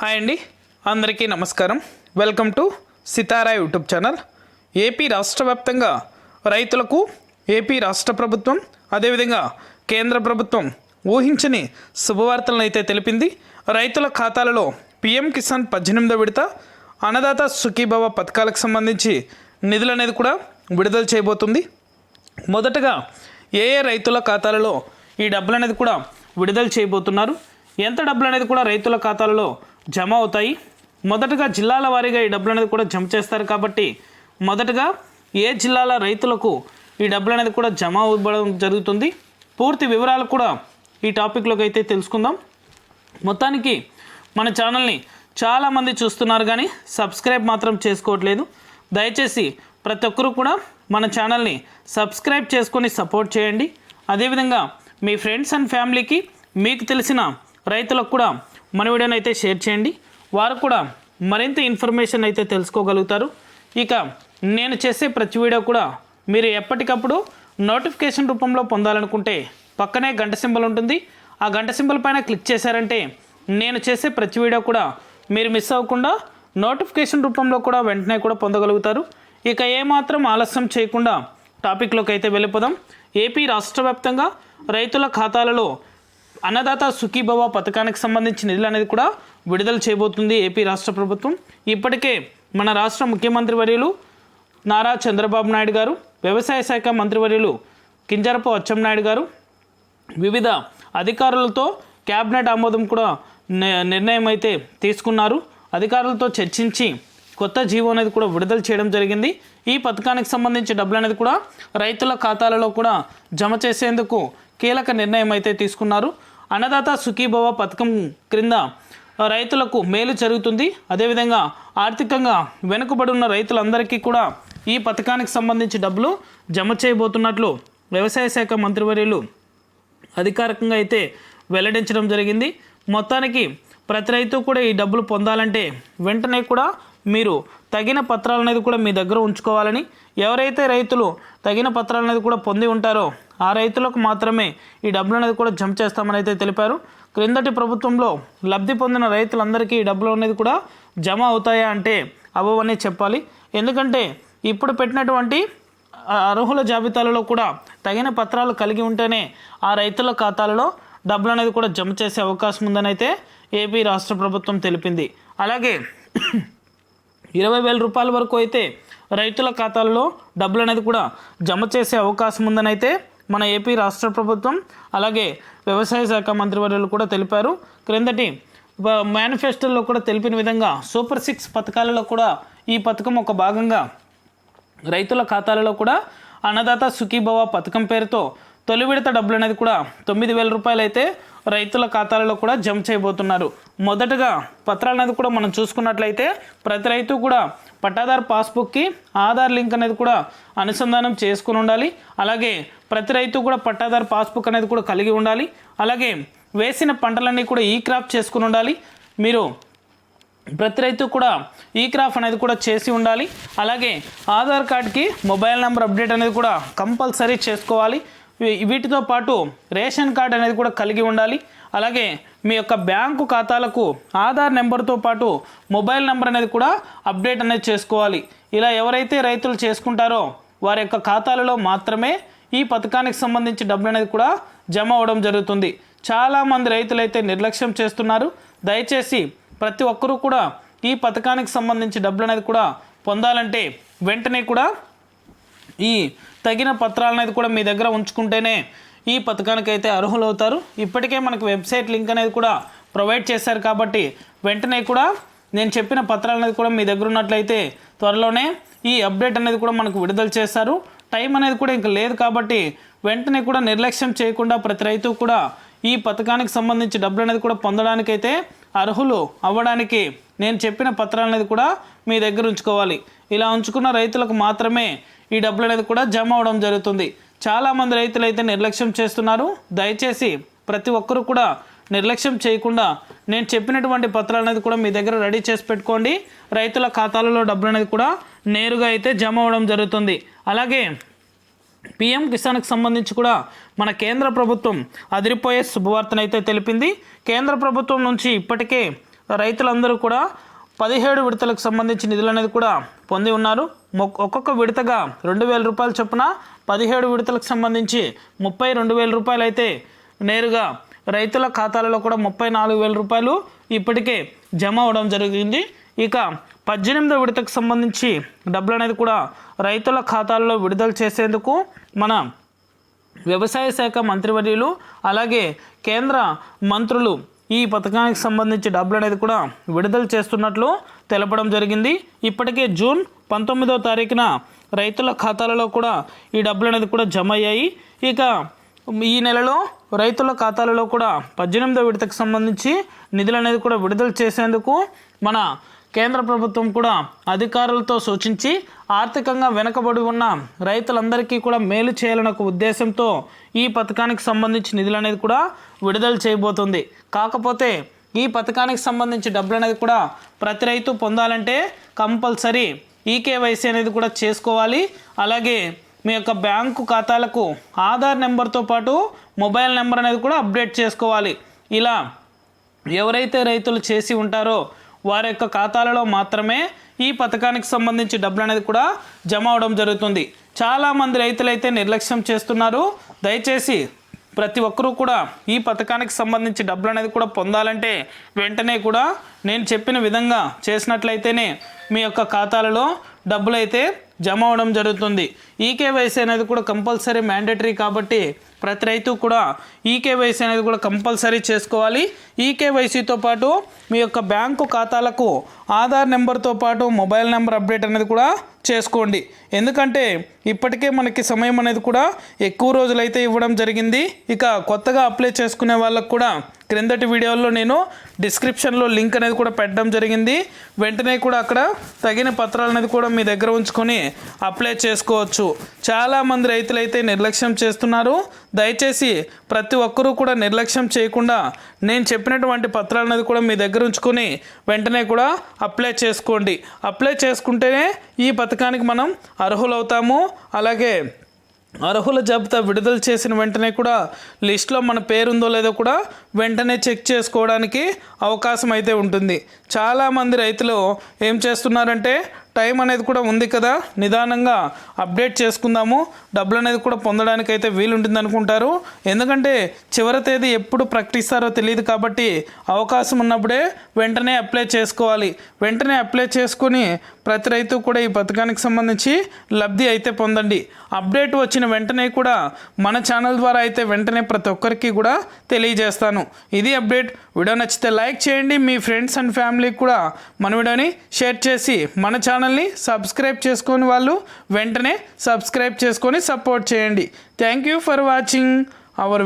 Hi అండి. అందరికీ నమస్కారం. Welcome to Sitara YouTube channel. AP రాష్ట్ర వ్యాప్తంగా రైతులకు ఏపీ రాష్ట్ర ప్రభుత్వం అదేవిధంగా కేంద్ర ప్రభుత్వం ఊహించని శుభవార్తలను అయితే తెలిపింది. రైతుల ఖాతాలలో పిఎం కిసాన్ పద్దెనిమిదో విడత అన్నదాత సుఖీభవ పథకాలకు సంబంధించి నిధులు అనేది కూడా విడుదల చేయబోతుంది. మొదటగా ఏ ఏ రైతుల ఖాతాలలో ఈ డబ్బులు అనేది కూడా విడుదల చేయబోతున్నారు. ఎంత డబ్బులు అనేది కూడా రైతుల ఖాతాలలో జమ అవుతాయి. మొదటగా జిల్లాల వారీగా ఈ డబ్బులు అనేది కూడా జమ చేస్తారు కాబట్టి మొదటగా ఏ జిల్లాల రైతులకు ఈ డబ్బులు అనేది కూడా జమ అవ్వడం జరుగుతుంది. పూర్తి వివరాలు కూడా ఈ టాపిక్లోకి అయితే తెలుసుకుందాం. మొత్తానికి మన ఛానల్ని చాలామంది చూస్తున్నారు కానీ సబ్స్క్రైబ్ మాత్రం చేసుకోవట్లేదు. దయచేసి ప్రతి ఒక్కరూ కూడా మన ఛానల్ని సబ్స్క్రైబ్ చేసుకొని సపోర్ట్ చేయండి. అదేవిధంగా మీ ఫ్రెండ్స్ అండ్ ఫ్యామిలీకి మీకు తెలిసిన రైతులకు కూడా మన వీడియోని అయితే షేర్ చేయండి. వారు కూడా మరింత ఇన్ఫర్మేషన్ అయితే తెలుసుకోగలుగుతారు. ఇక నేను చేసే ప్రతి వీడియో కూడా మీరు ఎప్పటికప్పుడు నోటిఫికేషన్ రూపంలో పొందాలనుకుంటే పక్కనే గంట సింబల్ ఉంటుంది. ఆ గంట సింబల్ పైన క్లిక్ చేశారంటే నేను చేసే ప్రతి వీడియో కూడా మీరు మిస్ అవ్వకుండా నోటిఫికేషన్ రూపంలో కూడా వెంటనే కూడా పొందగలుగుతారు. ఇక ఏమాత్రం ఆలస్యం చేయకుండా టాపిక్లోకి అయితే వెళ్ళిపోదాం. ఏపీ రాష్ట్ర వ్యాప్తంగా రైతుల ఖాతాలలో అన్నదాత సుఖీభవ పథకానికి సంబంధించి నిధులు అనేది కూడా విడుదల చేయబోతుంది ఏపీ రాష్ట్ర ప్రభుత్వం. ఇప్పటికే మన రాష్ట్ర ముఖ్యమంత్రి వర్యులు నారా చంద్రబాబు నాయుడు గారు వ్యవసాయ శాఖ మంత్రివర్యులు కింజరపు అచ్చెన్నాయుడు గారు వివిధ అధికారులతో క్యాబినెట్ ఆమోదం కూడా ని- నిర్ణయం అయితే తీసుకున్నారు. అధికారులతో చర్చించి కొత్త జీవో అనేది కూడా విడుదల చేయడం జరిగింది. ఈ పథకానికి సంబంధించి డబ్బులు అనేది కూడా రైతుల ఖాతాలలో కూడా జమ చేసేందుకు కీలక నిర్ణయం అయితే తీసుకున్నారు. అన్నదాత సుఖీభవ పథకం క్రింద రైతులకు మేలు జరుగుతుంది. అదేవిధంగా ఆర్థికంగా వెనుకబడి ఉన్న రైతులందరికీ కూడా ఈ పథకానికి సంబంధించి డబ్బులు జమ చేయబోతున్నట్లు వ్యవసాయ శాఖ మంత్రివర్యులు అధికారికంగా అయితే వెల్లడించడం జరిగింది. మొత్తానికి ప్రతి రైతు కూడా ఈ డబ్బులు పొందాలంటే వెంటనే కూడా మీరు తగిన పత్రాలు అనేది కూడా మీ దగ్గర ఉంచుకోవాలని ఎవరైతే రైతులు తగిన పత్రాలు అనేది కూడా పొంది ఉంటారో ఆ రైతులకు మాత్రమే ఈ డబ్బులు అనేది కూడా జమ చేస్తామని అయితే తెలిపారు. క్రిందటి ప్రభుత్వంలో లబ్ధి పొందిన రైతులందరికీ ఈ డబ్బులు అనేది కూడా జమ అవుతాయా అంటే అవ్వవని చెప్పాలి. ఎందుకంటే ఇప్పుడు పెట్టినటువంటి అర్హుల జాబితాలలో కూడా తగిన పత్రాలు కలిగి ఉంటేనే ఆ రైతుల ఖాతాలలో డబ్బులు అనేది కూడా జమ చేసే అవకాశం ఉందని అయితే ఏపీ రాష్ట్ర ప్రభుత్వం తెలిపింది. అలాగే ఇరవై వేల రూపాయల వరకు అయితే రైతుల ఖాతాలలో డబ్బులు అనేది కూడా జమ చేసే అవకాశం ఉందని అయితే మన ఏపీ రాష్ట్ర ప్రభుత్వం అలాగే వ్యవసాయ శాఖ మంత్రివర్యులు కూడా తెలిపారు. క్రిందటి మేనిఫెస్టోలో కూడా తెలిపిన విధంగా సూపర్ సిక్స్ పథకాలలో కూడా ఈ పథకం ఒక భాగంగా రైతుల ఖాతాలలో కూడా అన్నదాత సుఖీభవ పథకం పేరుతో తొలి విడత డబ్బులు అనేది కూడా తొమ్మిది వేల రూపాయలు అయితే రైతుల ఖాతాలలో కూడా జమ చేయబోతున్నారు. మొదటగా పత్రాలు అనేది కూడా మనం చూసుకున్నట్లయితే ప్రతి రైతు కూడా పట్టాదారు పాస్బుక్కి ఆధార్ లింక్ అనేది కూడా అనుసంధానం చేసుకుని ఉండాలి. అలాగే ప్రతి రైతు కూడా పట్టాదారు పాస్బుక్ అనేది కూడా కలిగి ఉండాలి. అలాగే వేసిన పంటలన్నీ కూడా ఈ క్రాప్ చేసుకుని ఉండాలి. మీరు ప్రతి రైతు కూడా ఈ క్రాఫ్ అనేది కూడా చేసి ఉండాలి. అలాగే ఆధార్ కార్డ్కి మొబైల్ నెంబర్ అప్డేట్ అనేది కూడా కంపల్సరీ చేసుకోవాలి. వీటితో పాటు రేషన్ కార్డ్ అనేది కూడా కలిగి ఉండాలి. అలాగే మీ యొక్క బ్యాంకు ఖాతాలకు ఆధార్ నెంబర్తో పాటు మొబైల్ నెంబర్ అనేది కూడా అప్డేట్ అనేది చేసుకోవాలి. ఇలా ఎవరైతే రైతులు చేసుకుంటారో వారి యొక్క ఖాతాలలో మాత్రమే ఈ పథకానికి సంబంధించి డబ్బులు అనేది కూడా జమ అవ్వడం జరుగుతుంది. చాలామంది రైతులు అయితే నిర్లక్ష్యం చేస్తున్నారు. దయచేసి ప్రతి ఒక్కరూ కూడా ఈ పథకానికి సంబంధించి డబ్బులు అనేది కూడా పొందాలంటే వెంటనే కూడా ఈ తగిన పత్రాలనేది కూడా మీ దగ్గర ఉంచుకుంటేనే ఈ పథకానికి అయితే అర్హులు అవుతారు ఇప్పటికే మనకు వెబ్సైట్ లింక్ అనేది కూడా ప్రొవైడ్ చేశారు కాబట్టి వెంటనే కూడా నేను చెప్పిన పత్రాలు అనేది కూడా మీ దగ్గర ఉన్నట్లయితే త్వరలోనే ఈ అప్డేట్ అనేది కూడా మనకు విడుదల చేస్తారు టైం అనేది కూడా ఇంకా లేదు కాబట్టి వెంటనే కూడా నిర్లక్ష్యం చేయకుండా ప్రతి రైతు కూడా ఈ పథకానికి సంబంధించి డబ్బులు అనేది కూడా పొందడానికైతే అర్హులు అవ్వడానికి నేను చెప్పిన పత్రాలు అనేది కూడా మీ దగ్గర ఉంచుకోవాలి. ఇలా ఉంచుకున్న రైతులకు మాత్రమే ఈ డబ్బులు అనేది కూడా జమ అవడం జరుగుతుంది. చాలామంది రైతులు అయితే నిర్లక్ష్యం చేస్తున్నారు. దయచేసి ప్రతి ఒక్కరూ కూడా నిర్లక్ష్యం చేయకుండా నేను చెప్పినటువంటి పత్రాలు అనేది కూడా మీ దగ్గర రెడీ చేసి పెట్టుకోండి. రైతుల ఖాతాలలో డబ్బులు అనేది కూడా నేరుగా అయితే జమ అవడం జరుగుతుంది. అలాగే పిఎం కిసాన్కి సంబంధించి కూడా మన కేంద్ర ప్రభుత్వం అదిరిపోయే శుభవార్తనైతే తెలిపింది. కేంద్ర ప్రభుత్వం నుంచి ఇప్పటికే రైతులందరూ కూడా పదిహేడు విడతలకు సంబంధించి నిధులు అనేది కూడా పొంది ఉన్నారు. ఒక్కొక్క విడతగా రెండు వేల రూపాయలు చొప్పున పదిహేడు విడతలకు సంబంధించి ముప్పై రెండు వేల రూపాయలు అయితే నేరుగా రైతుల ఖాతాలలో కూడా ముప్పై నాలుగు వేల రూపాయలు ఇప్పటికే జమ అవడం జరిగింది. ఇక పద్దెనిమిదో విడతకు సంబంధించి డబ్బులు అనేది కూడా రైతుల ఖాతాల్లో విడుదల చేసేందుకు మన వ్యవసాయ శాఖ మంత్రివర్యులు అలాగే కేంద్ర మంత్రులు ఈ పథకానికి సంబంధించి డబ్బులు అనేది కూడా విడుదల చేస్తున్నట్లు తెలపడం జరిగింది. ఇప్పటికే జూన్ పంతొమ్మిదో తారీఖున రైతుల ఖాతాలలో కూడా ఈ డబ్బులు అనేది కూడా జమ అయ్యాయి. ఇక ఈ నెలలో రైతుల ఖాతాలలో కూడా పద్దెనిమిదో విడతకు సంబంధించి నిధులు అనేది కూడా విడుదల చేసేందుకు మన కేంద్ర ప్రభుత్వం కూడా అధికారులతో సూచించి ఆర్థికంగా వెనుకబడి ఉన్న రైతులందరికీ కూడా మేలు చేయాలనే ఒక ఉద్దేశంతో ఈ పథకానికి సంబంధించి నిధులు అనేది కూడా విడుదల చేయబోతుంది. కాకపోతే ఈ పథకానికి సంబంధించి డబ్బులు అనేది కూడా ప్రతి రైతు పొందాలంటే కంపల్సరీ ఈకేవైసీ అనేది కూడా చేసుకోవాలి. అలాగే మీ యొక్క బ్యాంకు ఖాతాలకు ఆధార్ నెంబర్తో పాటు మొబైల్ నెంబర్ అనేది కూడా అప్డేట్ చేసుకోవాలి. ఇలా ఎవరైతే రైతులు చేసి ఉంటారో వారి యొక్క ఖాతాలలో మాత్రమే ఈ పథకానికి సంబంధించి డబ్బులు అనేది కూడా జమ అవడం జరుగుతుంది. చాలామంది రైతులైతే నిర్లక్ష్యం చేస్తున్నారు. దయచేసి ప్రతి ఒక్కరూ కూడా ఈ పథకానికి సంబంధించి డబ్బులు అనేది కూడా పొందాలంటే వెంటనే కూడా నేను చెప్పిన విధంగా చేసినట్లయితేనే మీ యొక్క ఖాతాలలో డబ్బులు అయితే జమ అవడం జరుగుతుంది. ఈకేవైసీ అనేది కూడా కంపల్సరీ మ్యాండేటరీ కాబట్టి ప్రతి రైతు కూడా ఈకేవైసీ అనేది కూడా కంపల్సరీ చేసుకోవాలి. ఈకేవైసీతో పాటు మీ యొక్క బ్యాంకు ఖాతాలకు ఆధార్ నెంబర్తో పాటు మొబైల్ నెంబర్ అప్డేట్ అనేది కూడా చేసుకోండి. ఎందుకంటే ఇప్పటికే మనకి సమయం అనేది కూడా ఎక్కువ రోజులైతే ఇవ్వడం జరిగింది. ఇక కొత్తగా అప్లై చేసుకునే వాళ్ళకు కూడా క్రిందటి వీడియోలో నేను డిస్క్రిప్షన్లో లింక్ అనేది కూడా పెట్టడం జరిగింది. వెంటనే కూడా అక్కడ తగిన పత్రాలు అనేది కూడా మీ దగ్గర ఉంచుకొని అప్లై చేసుకోవచ్చు. చాలామంది రైతులు అయితే నిర్లక్ష్యం చేస్తున్నారు. దయచేసి ప్రతి ఒక్కరూ కూడా నిర్లక్ష్యం చేయకుండా నేను చెప్పినటువంటి పత్రాలు అనేది కూడా మీ దగ్గర ఉంచుకొని వెంటనే కూడా అప్లై చేసుకోండి. అప్లై చేసుకుంటేనే ఈ పథకానికి మనం అర్హులవుతాము. అలాగే అర్హుల జాబితా విడుదల చేసిన వెంటనే కూడా లిస్ట్లో మన పేరు ఉందో లేదో కూడా వెంటనే చెక్ చేసుకోవడానికి అవకాశం అయితే ఉంటుంది. చాలామంది రైతులు ఏం చేస్తున్నారంటే టైం అనేది కూడా ఉంది కదా. నిదానంగా అప్డేట్ చేసుకుందాము. డబ్బులు అనేది కూడా పొందడానికి అయితే వీలుంటుంది అనుకుంటారు. ఎందుకంటే చివరి తేదీ ఎప్పుడు ప్రకటిస్తారో తెలియదు కాబట్టి అవకాశం ఉన్నప్పుడే వెంటనే అప్లై చేసుకోవాలి. వెంటనే అప్లై చేసుకుని ప్రతి రైతు కూడా ఈ పథకానికి సంబంధించి లబ్ధి అయితే పొందండి. అప్డేట్ వచ్చిన వెంటనే కూడా మన ఛానల్ ద్వారా అయితే వెంటనే ప్రతి ఒక్కరికి కూడా తెలియజేస్తాను. ఇది అప్డేట్. వీడియో నచ్చితే లైక్ చేయండి. మీ ఫ్రెండ్స్ అండ్ ఫ్యామిలీకి కూడా మన వీడియోని షేర్ చేసి మన ఛానల్ ఛానల్ని సబ్స్క్రైబ్ చేసుకొని వాళ్ళు వెంటనే సబ్స్క్రైబ్ చేసుకొని సపోర్ట్ చేయండి. Thank you for watching our